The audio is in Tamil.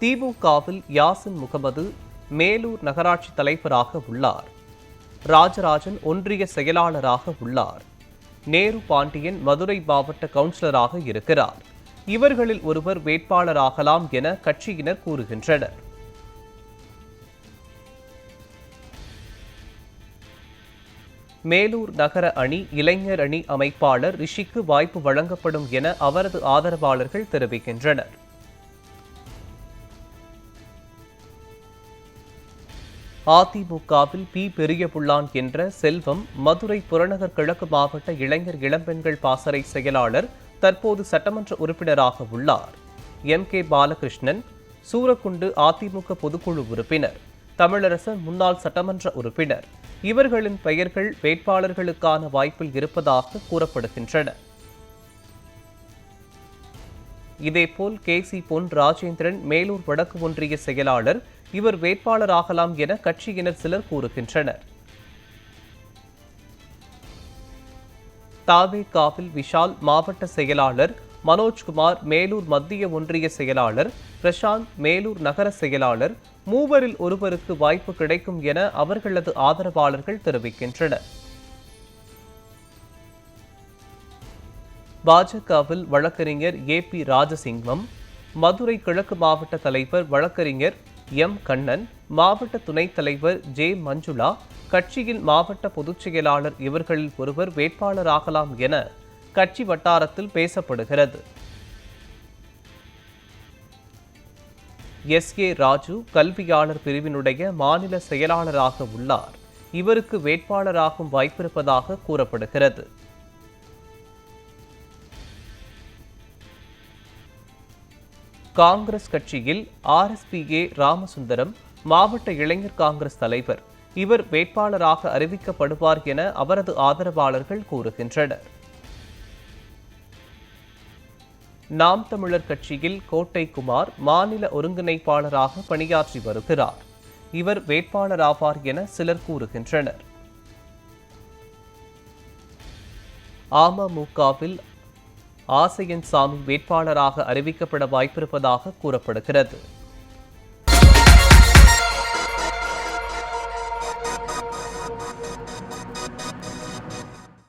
திமுகவில் யாசின் முகமது மேலூர் நகராட்சி தலைவராக உள்ளார். ராஜராஜன் ஒன்றிய செயலாளராக உள்ளார். நேரு பாண்டியன் மதுரை மாவட்ட கவுன்சிலராக இருக்கிறார். இவர்களில் ஒருவர் வேட்பாளராகலாம் என கட்சியினர் கூறுகின்றனர். மேலூர் நகர அணி இளைஞர் அணி அமைப்பாளர் ரிஷிக்கு வாய்ப்பு வழங்கப்படும் என அவரது ஆதரவாளர்கள் தெரிவிக்கின்றனர். அதிமுகவில் பி பெரியபுள்ளான் என்ற செல்வம் மதுரை புறநகர் கிழக்கு மாவட்ட இளைஞர் இளம்பெண்கள் பாசறை செயலாளர் தற்போது சட்டமன்ற உறுப்பினராக உள்ளார். எம். கே. பாலகிருஷ்ணன் சூரக்குண்டு அதிமுக பொதுக்குழு உறுப்பினர் தமிழரசன் முன்னாள் சட்டமன்ற உறுப்பினர். இவர்களின் பெயர்கள் வேட்பாளர்களுக்கான வாய்ப்பில் இருப்பதாக கூறப்படுகின்றன. இதேபோல் கே. சி. பொன் ராஜேந்திரன் மேலூர் வடக்கு ஒன்றிய செயலாளர் இவர் வேட்பாளராகலாம் என கட்சியினர் சிலர் கூறுகின்றனர். தாவேகாவில் விஷால் மாவட்ட செயலாளர் மனோஜ்குமார் மேலூர் மத்திய ஒன்றிய செயலாளர் பிரசாந்த் மேலூர் நகர செயலாளர் மூவரில் ஒருவருக்கு வாய்ப்பு கிடைக்கும் என அவர்களது ஆதரவாளர்கள் தெரிவிக்கின்றனர். பாஜகவில் வழக்கறிஞர் ஏ பி ராஜசிங்கம் மதுரை கிழக்கு மாவட்ட தலைவர் வழக்கறிஞர் எம். கண்ணன் மாவட்ட துணைத் தலைவர் ஜே. மஞ்சுளா கட்சியின் மாவட்ட பொதுச் செயலாளர் இவர்களில் ஒருவர் வேட்பாளராகலாம் என கட்சி வட்டாரத்தில் பேசப்படுகிறது. எஸ். ஏ ராஜு கல்வியாளர் பிரிவினுடைய மாநில செயலாளராக உள்ளார். இவருக்கு வேட்பாளராகும் வாய்ப்பிருப்பதாக கூறப்படுகிறது. காங்கிரஸ் கட்சியில் ஆர்எஸ்பிஏ ராமசுந்தரம் மாவட்ட இளைஞர் காங்கிரஸ் தலைவர். இவர் வேட்பாளராக அறிவிக்கப்படுவார் என அவரது ஆதரவாளர்கள் கூறுகின்றனர். நாம் தமிழர் கட்சியில் கோட்டை குமார் மாநில ஒருங்கிணைப்பாளராக பணியாற்றி வருகிறார். இவர் வேட்பாளராவார் என சிலர் கூறுகின்றனர். அமமுகவில் ஆசையன் சாமி வேட்பாளராக அறிவிக்கப்பட வாய்ப்பிருப்பதாக கூறப்படுகிறது.